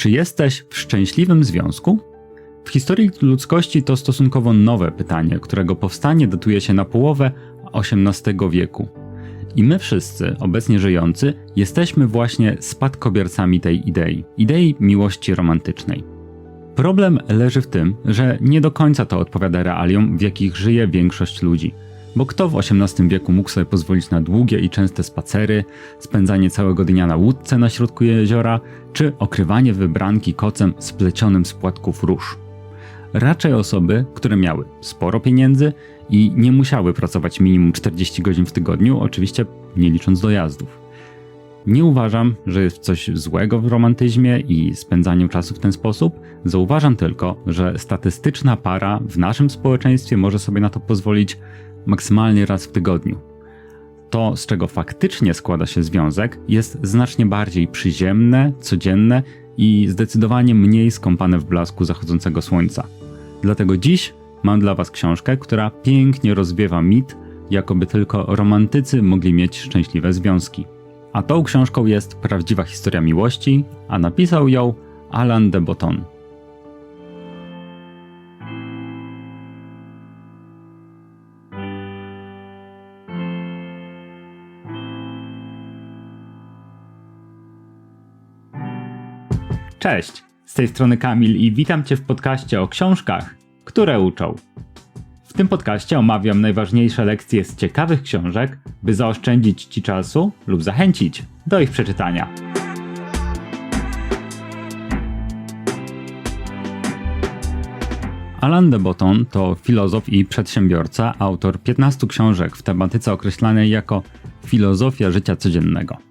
Czy jesteś w szczęśliwym związku? W historii ludzkości to stosunkowo nowe pytanie, którego powstanie datuje się na połowę XVIII wieku. I my wszyscy, obecnie żyjący, jesteśmy właśnie spadkobiercami tej idei idei miłości romantycznej. Problem leży w tym, że nie do końca to odpowiada realiom, w jakich żyje większość ludzi. Bo kto w XVIII wieku mógł sobie pozwolić na długie i częste spacery, spędzanie całego dnia na łódce na środku jeziora, czy okrywanie wybranki kocem splecionym z płatków róż? Raczej osoby, które miały sporo pieniędzy i nie musiały pracować minimum 40 godzin w tygodniu, oczywiście nie licząc dojazdów. Nie uważam, że jest coś złego w romantyzmie i spędzaniu czasu w ten sposób. Zauważam tylko, że statystyczna para w naszym społeczeństwie może sobie na to pozwolić maksymalnie raz w tygodniu. To, z czego faktycznie składa się związek, jest znacznie bardziej przyziemne, codzienne i zdecydowanie mniej skąpane w blasku zachodzącego słońca. Dlatego dziś mam dla Was książkę, która pięknie rozwiewa mit, jakoby tylko romantycy mogli mieć szczęśliwe związki. A tą książką jest prawdziwa historia miłości, a napisał ją Alain de Botton. Cześć, z tej strony Kamil i witam Cię w podcaście o książkach, które uczą. W tym podcaście omawiam najważniejsze lekcje z ciekawych książek, by zaoszczędzić Ci czasu lub zachęcić do ich przeczytania. Alain de Botton to filozof i przedsiębiorca, autor 15 książek w tematyce określanej jako filozofia życia codziennego.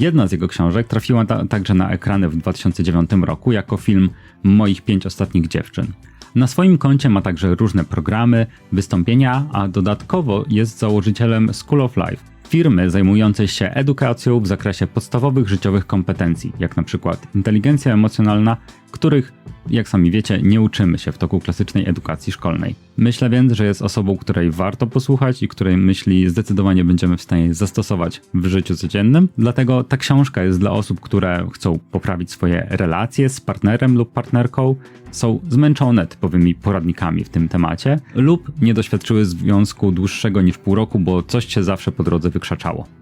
Jedna z jego książek trafiła ta także na ekrany w 2009 roku jako film Moich pięć ostatnich dziewczyn. Na swoim koncie ma także różne programy, wystąpienia, a dodatkowo jest założycielem School of Life, firmy zajmującej się edukacją w zakresie podstawowych życiowych kompetencji, jak na przykład inteligencja emocjonalna, których, jak sami wiecie, nie uczymy się w toku klasycznej edukacji szkolnej. Myślę więc, że jest osobą, której warto posłuchać i której myśli zdecydowanie będziemy w stanie zastosować w życiu codziennym. Dlatego ta książka jest dla osób, które chcą poprawić swoje relacje z partnerem lub partnerką, są zmęczone typowymi poradnikami w tym temacie lub nie doświadczyły związku dłuższego niż pół roku, bo coś się zawsze po drodze wykrzaczało.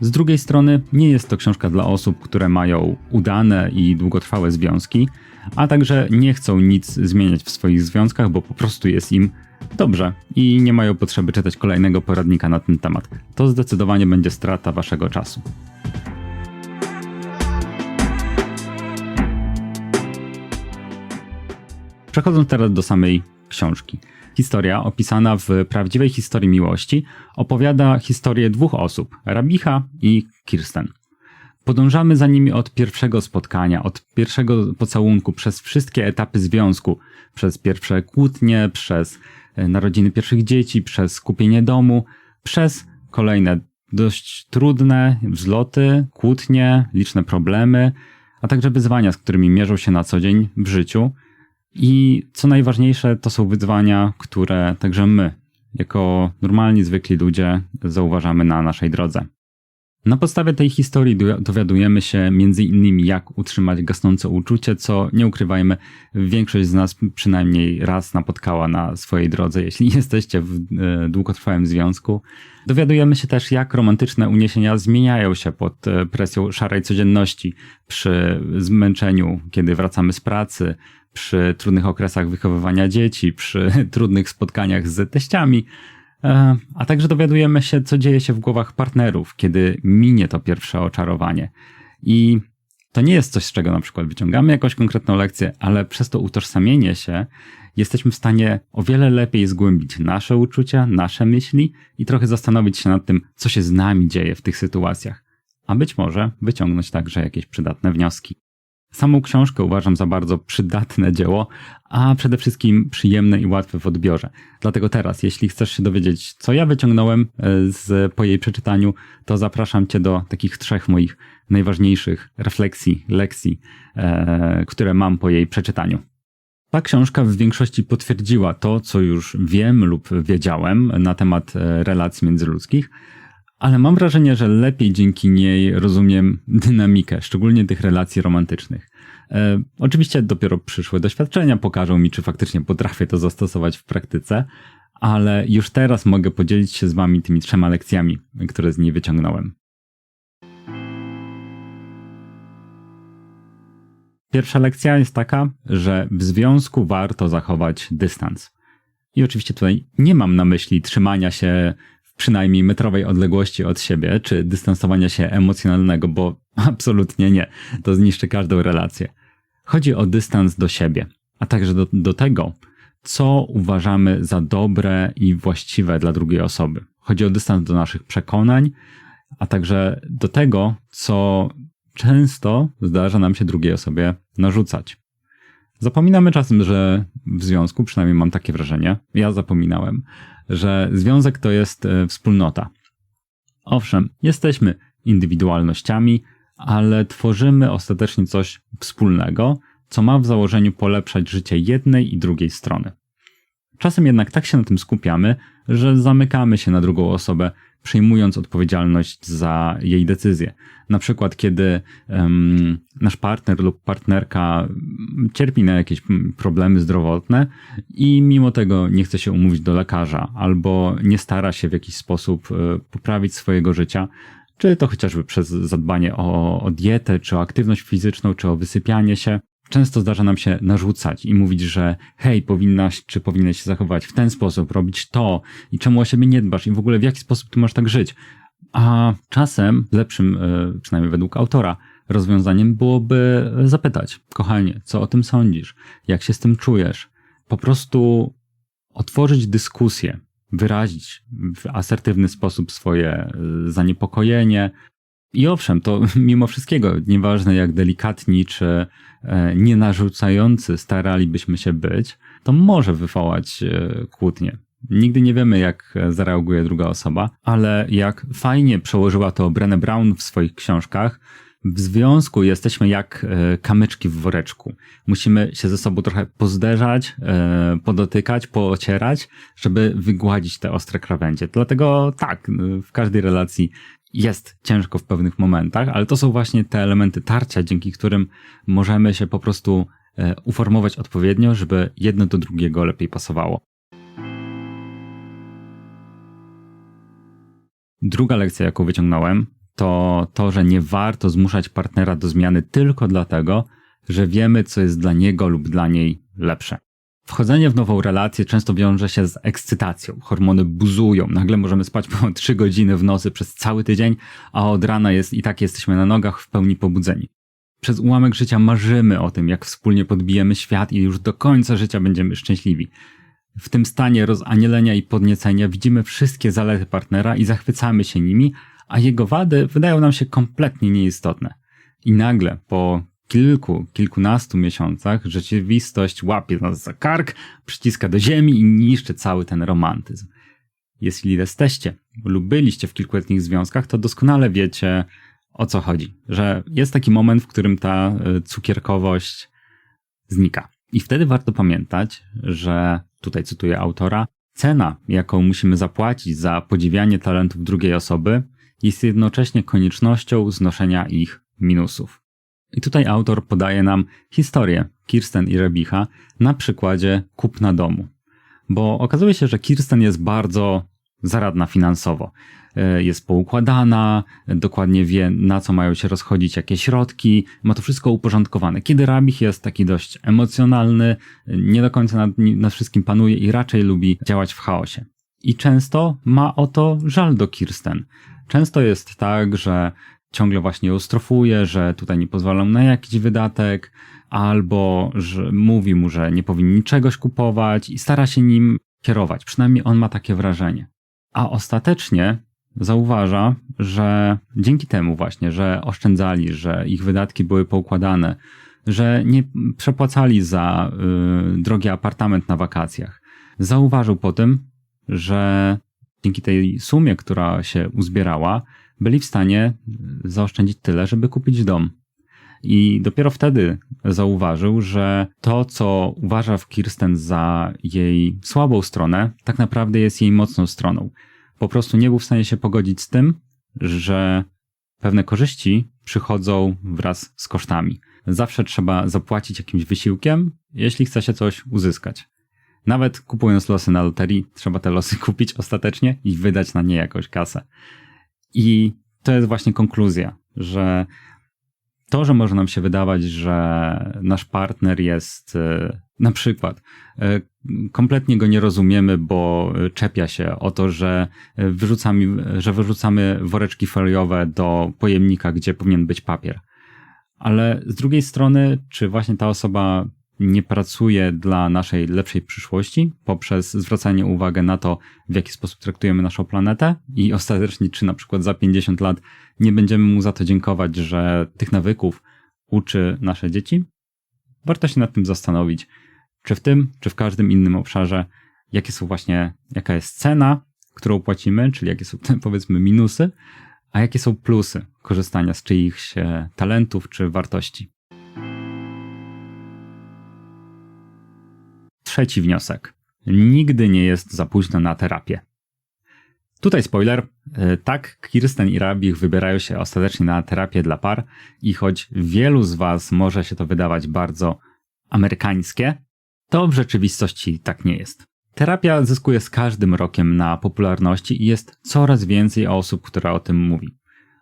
Z drugiej strony, nie jest to książka dla osób, które mają udane i długotrwałe związki, a także nie chcą nic zmieniać w swoich związkach, bo po prostu jest im dobrze i nie mają potrzeby czytać kolejnego poradnika na ten temat. To zdecydowanie będzie strata waszego czasu. Przechodząc teraz do samej książki. Historia, opisana w prawdziwej historii miłości, opowiada historię dwóch osób, Rabicha i Kirsten. Podążamy za nimi od pierwszego spotkania, od pierwszego pocałunku, przez wszystkie etapy związku, przez pierwsze kłótnie, przez e, narodziny pierwszych dzieci, przez skupienie domu, przez kolejne dość trudne wzloty, kłótnie, liczne problemy, a także wyzwania, z którymi mierzą się na co dzień w życiu – i co najważniejsze, to są wyzwania, które także my, jako normalni, zwykli ludzie, zauważamy na naszej drodze. Na podstawie tej historii dowiadujemy się między innymi, jak utrzymać gasnące uczucie, co nie ukrywajmy, większość z nas przynajmniej raz napotkała na swojej drodze, jeśli jesteście w e, długotrwałym związku. Dowiadujemy się też, jak romantyczne uniesienia zmieniają się pod e, presją szarej codzienności, przy zmęczeniu, kiedy wracamy z pracy, przy trudnych okresach wychowywania dzieci, przy trudnych spotkaniach z teściami, e, a także dowiadujemy się, co dzieje się w głowach partnerów, kiedy minie to pierwsze oczarowanie. I to nie jest coś, z czego na przykład wyciągamy jakąś konkretną lekcję, ale przez to utożsamienie się jesteśmy w stanie o wiele lepiej zgłębić nasze uczucia, nasze myśli i trochę zastanowić się nad tym, co się z nami dzieje w tych sytuacjach, a być może wyciągnąć także jakieś przydatne wnioski. Samą książkę uważam za bardzo przydatne dzieło, a przede wszystkim przyjemne i łatwe w odbiorze. Dlatego teraz, jeśli chcesz się dowiedzieć, co ja wyciągnąłem e, z, po jej przeczytaniu, to zapraszam Cię do takich trzech moich najważniejszych refleksji, lekcji, e, które mam po jej przeczytaniu. Ta książka w większości potwierdziła to, co już wiem lub wiedziałem na temat e, relacji międzyludzkich, ale mam wrażenie, że lepiej dzięki niej rozumiem dynamikę, szczególnie tych relacji romantycznych. E, oczywiście dopiero przyszłe doświadczenia pokażą mi, czy faktycznie potrafię to zastosować w praktyce, ale już teraz mogę podzielić się z Wami tymi trzema lekcjami, które z niej wyciągnąłem. Pierwsza lekcja jest taka, że w związku warto zachować dystans. I oczywiście tutaj nie mam na myśli trzymania się przynajmniej metrowej odległości od siebie, czy dystansowania się emocjonalnego, bo absolutnie nie. To zniszczy każdą relację. Chodzi o dystans do siebie, a także do, do tego, co uważamy za dobre i właściwe dla drugiej osoby. Chodzi o dystans do naszych przekonań, a także do tego, co często zdarza nam się drugiej osobie narzucać. Zapominamy czasem, że w związku, przynajmniej mam takie wrażenie, ja zapominałem, że związek to jest e, wspólnota. Owszem, jesteśmy indywidualnościami, ale tworzymy ostatecznie coś wspólnego, co ma w założeniu polepszać życie jednej i drugiej strony. Czasem jednak tak się na tym skupiamy, że zamykamy się na drugą osobę, przejmując odpowiedzialność za jej decyzje. Na przykład, kiedy um, nasz partner lub partnerka cierpi na jakieś problemy zdrowotne i mimo tego nie chce się umówić do lekarza albo nie stara się w jakiś sposób e, poprawić swojego życia, czy to chociażby przez zadbanie o, o dietę, czy o aktywność fizyczną, czy o wysypianie się, często zdarza nam się narzucać i mówić, że hej, powinnaś czy powinieneś się zachować w ten sposób, robić to i czemu o siebie nie dbasz i w ogóle w jaki sposób ty masz tak żyć. A czasem lepszym, e, przynajmniej według autora, rozwiązaniem byłoby zapytać, kochanie, co o tym sądzisz? Jak się z tym czujesz? Po prostu otworzyć dyskusję, wyrazić w asertywny sposób swoje e, zaniepokojenie, i owszem, to mimo wszystkiego, nieważne jak delikatni czy e, nie narzucający staralibyśmy się być, to może wywołać e, kłótnie. Nigdy nie wiemy, jak zareaguje druga osoba, ale jak fajnie przełożyła to Brené Brown w swoich książkach, w związku jesteśmy jak e, kamyczki w woreczku. Musimy się ze sobą trochę pozderzać, podotykać, poocierać, żeby wygładzić te ostre krawędzie. Dlatego tak, w każdej relacji jest ciężko w pewnych momentach, ale to są właśnie te elementy tarcia, dzięki którym możemy się po prostu e, uformować odpowiednio, żeby jedno do drugiego lepiej pasowało. Druga lekcja, jaką wyciągnąłem, to to, że nie warto zmuszać partnera do zmiany tylko dlatego, że wiemy, co jest dla niego lub dla niej lepsze. Wchodzenie w nową relację często wiąże się z ekscytacją. Hormony buzują. Nagle możemy spać po 3 godziny w nocy przez cały tydzień, a od rana jest i tak jesteśmy na nogach w pełni pobudzeni. Przez ułamek życia marzymy o tym, jak wspólnie podbijemy świat i już do końca życia będziemy szczęśliwi. W tym stanie rozanielenia i podniecenia widzimy wszystkie zalety partnera i zachwycamy się nimi, a jego wady wydają nam się kompletnie nieistotne. I nagle, po kilku, kilkunastu miesiącach rzeczywistość łapie nas za kark, przyciska do ziemi i niszczy cały ten romantyzm. Jeśli jesteście lub byliście w kilkuletnich związkach, to doskonale wiecie o co chodzi. Że jest taki moment, w którym ta e, cukierkowość znika. I wtedy warto pamiętać, że tutaj cytuję autora, cena, jaką musimy zapłacić za podziwianie talentów drugiej osoby, jest jednocześnie koniecznością znoszenia ich minusów. I tutaj autor podaje nam historię Kirsten i Rebicha na przykładzie kupna domu. Bo okazuje się, że Kirsten jest bardzo zaradna finansowo. E, jest poukładana, dokładnie wie, na co mają się rozchodzić, jakie środki, ma to wszystko uporządkowane. Kiedy Rabich jest taki dość emocjonalny, nie do końca nad, nad wszystkim panuje i raczej lubi działać w chaosie. I często ma o to żal do Kirsten. Często jest tak, że ciągle właśnie ją strofuje, że tutaj nie pozwalam na jakiś wydatek, albo że mówi mu, że nie powinni czegoś kupować i stara się nim kierować. Przynajmniej on ma takie wrażenie. A ostatecznie zauważa, że dzięki temu właśnie, że oszczędzali, że ich wydatki były poukładane, że nie przepłacali za y, drogi apartament na wakacjach. Zauważył po tym, że dzięki tej sumie, która się uzbierała, byli w stanie zaoszczędzić tyle, żeby kupić dom. I dopiero wtedy zauważył, że to, co uważa w Kirsten za jej słabą stronę, tak naprawdę jest jej mocną stroną. Po prostu nie był w stanie się pogodzić z tym, że pewne korzyści przychodzą wraz z kosztami. Zawsze trzeba zapłacić jakimś wysiłkiem, jeśli chce się coś uzyskać. Nawet kupując losy na loterii, trzeba te losy kupić ostatecznie i wydać na nie jakąś kasę. I to jest właśnie konkluzja, że to, że może nam się wydawać, że nasz partner jest e, na przykład e, kompletnie go nie rozumiemy, bo czepia się o to, że wyrzucamy, że wyrzucamy woreczki foliowe do pojemnika, gdzie powinien być papier. Ale z drugiej strony, czy właśnie ta osoba nie pracuje dla naszej lepszej przyszłości poprzez zwracanie uwagi na to, w jaki sposób traktujemy naszą planetę i ostatecznie, czy na przykład za 50 lat nie będziemy mu za to dziękować, że tych nawyków uczy nasze dzieci? Warto się nad tym zastanowić, czy w tym, czy w każdym innym obszarze, jakie są właśnie, jaka jest cena, którą płacimy, czyli jakie są powiedzmy minusy, a jakie są plusy korzystania z czyichś talentów czy wartości. Trzeci wniosek. Nigdy nie jest za późno na terapię. Tutaj spoiler. E, tak, Kirsten i Rabich wybierają się ostatecznie na terapię dla par i choć wielu z Was może się to wydawać bardzo amerykańskie, to w rzeczywistości tak nie jest. Terapia zyskuje z każdym rokiem na popularności i jest coraz więcej osób, które o tym mówi.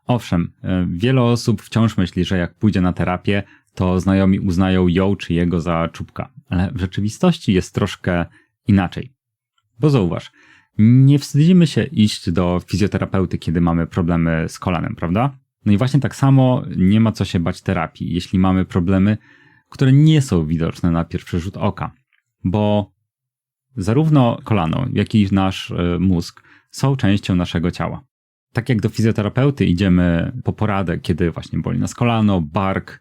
Owszem, e, wiele osób wciąż myśli, że jak pójdzie na terapię, to znajomi uznają ją czy jego za czubka. Ale w rzeczywistości jest troszkę inaczej. Bo zauważ, nie wstydzimy się iść do fizjoterapeuty, kiedy mamy problemy z kolanem, prawda? No i właśnie tak samo nie ma co się bać terapii, jeśli mamy problemy, które nie są widoczne na pierwszy rzut oka. Bo zarówno kolano, jak i nasz e, mózg są częścią naszego ciała. Tak jak do fizjoterapeuty idziemy po poradę, kiedy właśnie boli nas kolano, bark,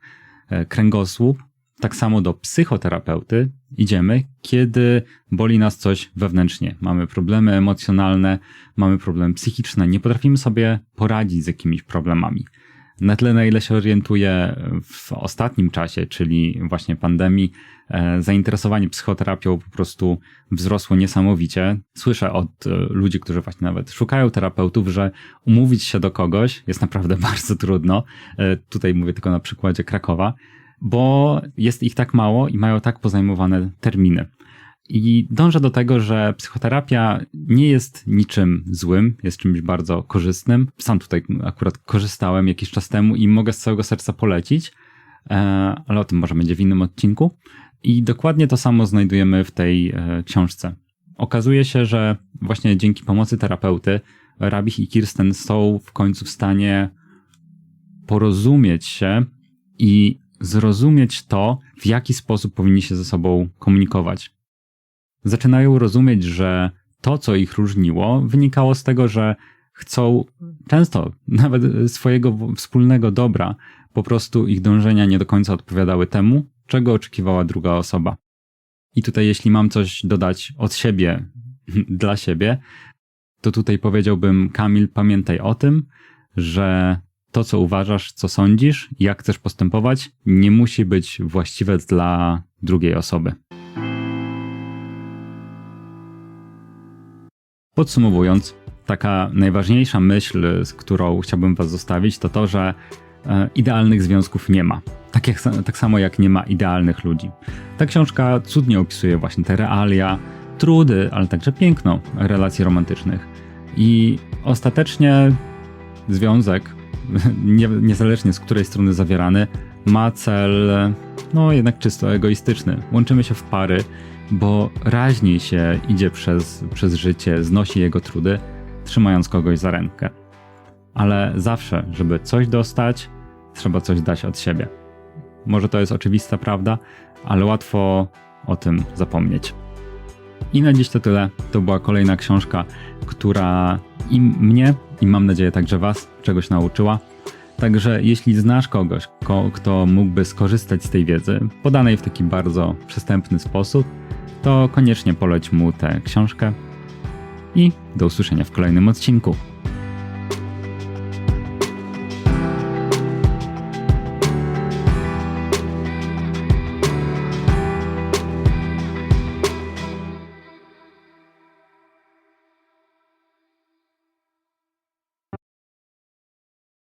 kręgosłup, tak samo do psychoterapeuty idziemy, kiedy boli nas coś wewnętrznie. Mamy problemy emocjonalne, mamy problemy psychiczne, nie potrafimy sobie poradzić z jakimiś problemami. Na tyle, na ile się orientuję w ostatnim czasie, czyli właśnie pandemii, e, zainteresowanie psychoterapią po prostu wzrosło niesamowicie. Słyszę od e, ludzi, którzy właśnie nawet szukają terapeutów, że umówić się do kogoś jest naprawdę bardzo trudno. E, tutaj mówię tylko na przykładzie Krakowa bo jest ich tak mało i mają tak pozajmowane terminy. I dążę do tego, że psychoterapia nie jest niczym złym, jest czymś bardzo korzystnym. Sam tutaj akurat korzystałem jakiś czas temu i mogę z całego serca polecić, e, ale o tym może będzie w innym odcinku. I dokładnie to samo znajdujemy w tej e, książce. Okazuje się, że właśnie dzięki pomocy terapeuty Rabich i Kirsten są w końcu w stanie porozumieć się i zrozumieć to, w jaki sposób powinni się ze sobą komunikować. Zaczynają rozumieć, że to, co ich różniło, wynikało z tego, że chcą często nawet swojego wspólnego dobra, po prostu ich dążenia nie do końca odpowiadały temu, czego oczekiwała druga osoba. I tutaj, jeśli mam coś dodać od siebie, dla siebie, to tutaj powiedziałbym, Kamil, pamiętaj o tym, że to, co uważasz, co sądzisz, jak chcesz postępować, nie musi być właściwe dla drugiej osoby. Podsumowując, taka najważniejsza myśl, z którą chciałbym Was zostawić, to to, że e, idealnych związków nie ma. Tak, jak, tak samo jak nie ma idealnych ludzi. Ta książka cudnie opisuje właśnie te realia, trudy, ale także piękno relacji romantycznych. I ostatecznie związek nie, niezależnie z której strony zawierany, ma cel, no jednak czysto egoistyczny. Łączymy się w pary, bo raźniej się idzie przez, przez życie, znosi jego trudy, trzymając kogoś za rękę. Ale zawsze, żeby coś dostać, trzeba coś dać od siebie. Może to jest oczywista prawda, ale łatwo o tym zapomnieć. I na dziś to tyle. To była kolejna książka, która i mnie, i mam nadzieję także Was czegoś nauczyła. Także jeśli znasz kogoś, kto mógłby skorzystać z tej wiedzy, podanej w taki bardzo przystępny sposób, to koniecznie poleć mu tę książkę. I do usłyszenia w kolejnym odcinku.